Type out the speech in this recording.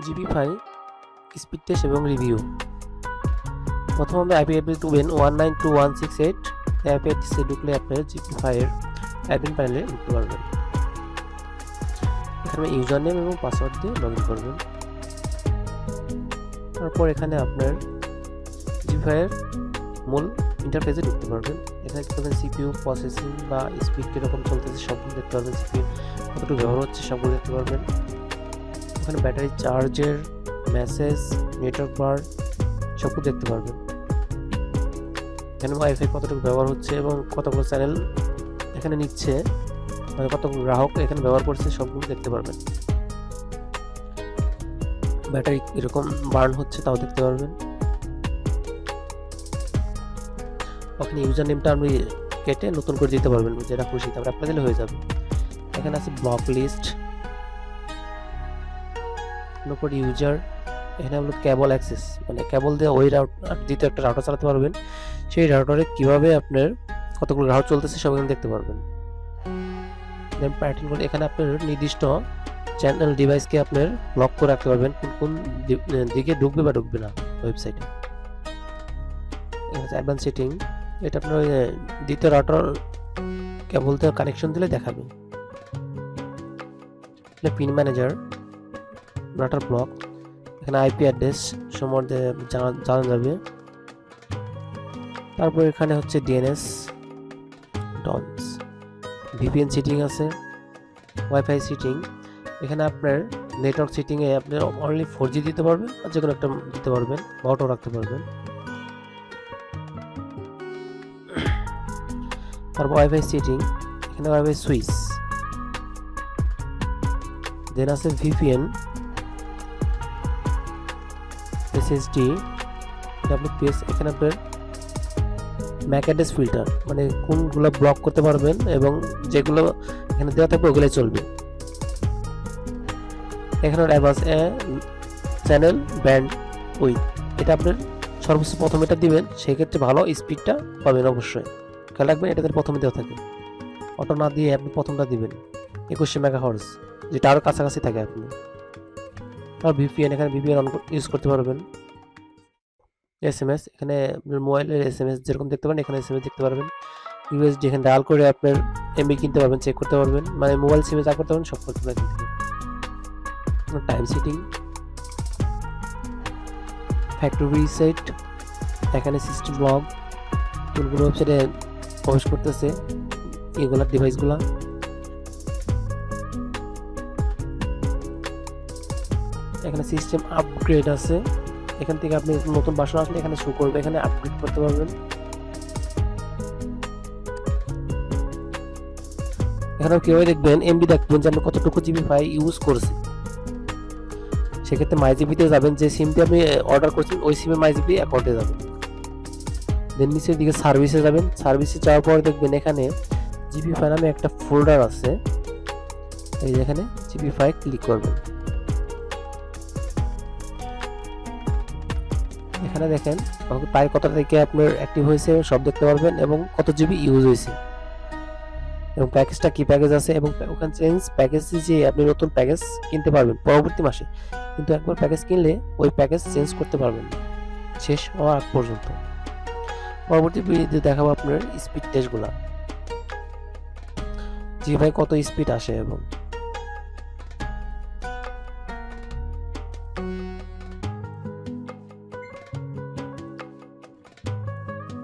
GB five speed test এবং review প্রথম আমি আইপি অ্যাড্রেস দেবেন one nine two one six eight অ্যাড্রেসে ঢুকলে আপনার জিপি ফাইভের অ্যাডমিন প্যানেলে ঢুকতে পারবেন। এখানে ইউজার নেম এবং পাসওয়ার্ড দিয়ে লগ ইন করবেন। তারপর এখানে আপনার জিপি ফাইভের মূল ইন্টারফেসে ঢুকতে পারবেন। এখানে দেখতে পাবেন সিপিইউ প্রসেসিং বা স্পিড কীরকম চলতেছে সবগুলো দেখতে পারবেন। সিপিইউ কতটুকু ব্যবহার হচ্ছে সবগুলো দেখতে পারবেন। ওখানে ব্যাটারি চার্জের মেসেজ, নেটওয়ার্ক বার সবগুলো দেখতে পারবেন এখানে ওয়াইফাই কতটুকু ব্যবহার হচ্ছে এবং কতগুলো চ্যানেল এখানে নিচ্ছে মানে কতগুলো গ্রাহক এখানে ব্যবহার করছে সবগুলো দেখতে পারবেন। ব্যাটারি এরকম বার্ন হচ্ছে তাও দেখতে পারবেন। ওখানে ইউজার নেমটা আপনি কেটে নতুন করে দিতে পারবেন, যেটা খুশি, তারপরে আপনার দিলে হয়ে যাবে। এখানে আছে ব্লক লিস্ট উপর ইউজার এখানে হলো কেবল অ্যাক্সেস মানে কেবল দিয়ে ওই রাউট দ্বিতীয় একটা রাউটার চালাতে পারবেন। সেই রাউটারে কীভাবে আপনার কতগুলো রাউট চলতেছে সব এখানে দেখতে পারবেন। দেন প্যাটার্ন করে এখানে আপনার নির্দিষ্ট চ্যানেল ডিভাইসকে আপনার লক করে রাখতে পারবেন, কোন কোন দিকে ঢুকবে বা ঢুকবে না ওয়েবসাইটে অ্যাডভান্স সেটিং এটা আপনার দ্বিতীয় রাউটার কেবল কানেকশন দিলে দেখাবে। Pin manager router block. এখানে আইপি অ্যাড্রেস সম্বন্ধে জানা যাবে। তারপর এখানে হচ্ছে ডিএনএস ডনস ভিপিএন সিটিং আছে। ওয়াইফাই সিটিং এখানে আপনার নেটওয়ার্ক সিটিংয়ে আপনি অনলি ফোর জি দিতে পারবেন আর যে কোনো একটা দিতে পারবেন অটো রাখতে পারবেন। তারপর ওয়াইফাই সিটিং এখানে ওয়াইফাই সুইচ দেন আছে ভিপিএন এসএসডি ডাব্লিউপিএস এখানে আপনার ম্যাক অ্যাড্রেস ফিল্টার মানে কোনগুলো ব্লক করতে পারবেন এবং যেগুলো এখানে দেওয়া থাকবে ওগুলোই চলবে। এখানে অ্যাডভান্স চ্যানেল ব্যান্ড উইথ এটা আপনার সর্বোচ্চ প্রথম এটা দিবেন, সেক্ষেত্রে ভালো স্পিডটা পাবেন অবশ্যই। খেয়াল রাখবেন এটাতে প্রথমে দেওয়া থাকে। অটো না দিয়ে আপনি প্রথমটা দিবেন। একুশে মেগা হর্স যেটা আরও কাছাকাছি থাকে আপনি। আর ভিপিএন এখানে ভিপিএন অন ইউজ করতে পারবেন। এস এম এস এখানে আপনার মোবাইলের এস এম এস যেরকম দেখতে পারেন, এখানে এস এম এস দেখতে পারবেন। ইউএসডি এখানে ডায়াল করে আপনার এমবি কিনতে পারবেন চেক করতে পারবেন। মানে মোবাইল সিমে যা করতে পারবেন সব করতে পারবেন। টাইম সিটিং ফ্যাক্টরি রিসেট এখানে সিস্টেম ব্লগ কোনগুলো ওয়েবসাইটে প্রবেশ করতেছে। এগুলার ডিভাইসগুলা এখানে সিস্টেম আপগ্রেড আছে। এখান থেকে আপনি নতুন বাসন আসলে এখানে শো করবে, এখানে আপগ্রেড করতে পারবেন। এখানে কীভাবে দেখবেন এমবি দেখবেন যে আপনি কতটুকু জিবি ফাইল ইউজ করছে। সেক্ষেত্রে মাই জিবিতে যাবেন, যে সিমটি আপনি অর্ডার করছেন ওই সিমে মাই জিবি অ্যাকাউন্টে যাবেন। দেন নিচের দিকে সার্ভিসে যাবেন। সার্ভিসে যাওয়ার পর দেখবেন এখানে জিবি ফাইল নামে একটা ফোল্ডার আছে। এই যেখানে জিবি ফাইল ক্লিক করবেন। এখানে দেখেন প্রায় কত থেকে আপনার অ্যাক্টিভ হয়েছে সব দেখতে পারবেন এবং কত জিবি ইউজ হয়েছে। এবং প্যাকেজটা কি প্যাকেজ আছে এবং ওখানে চেঞ্জ প্যাকেজ যে আপনি নতুন প্যাকেজ কিনতে পারবেন পরবর্তী মাসে, কিন্তু একবার প্যাকেজ কিনলে ওই প্যাকেজ চেঞ্জ করতে পারবেন শেষ হওয়ার আগ পর্যন্ত। পরবর্তী ভিডিওতে দেখাবো আপনার স্পিড টেস্টগুলো জি ভাই, কত স্পিড আসে এবং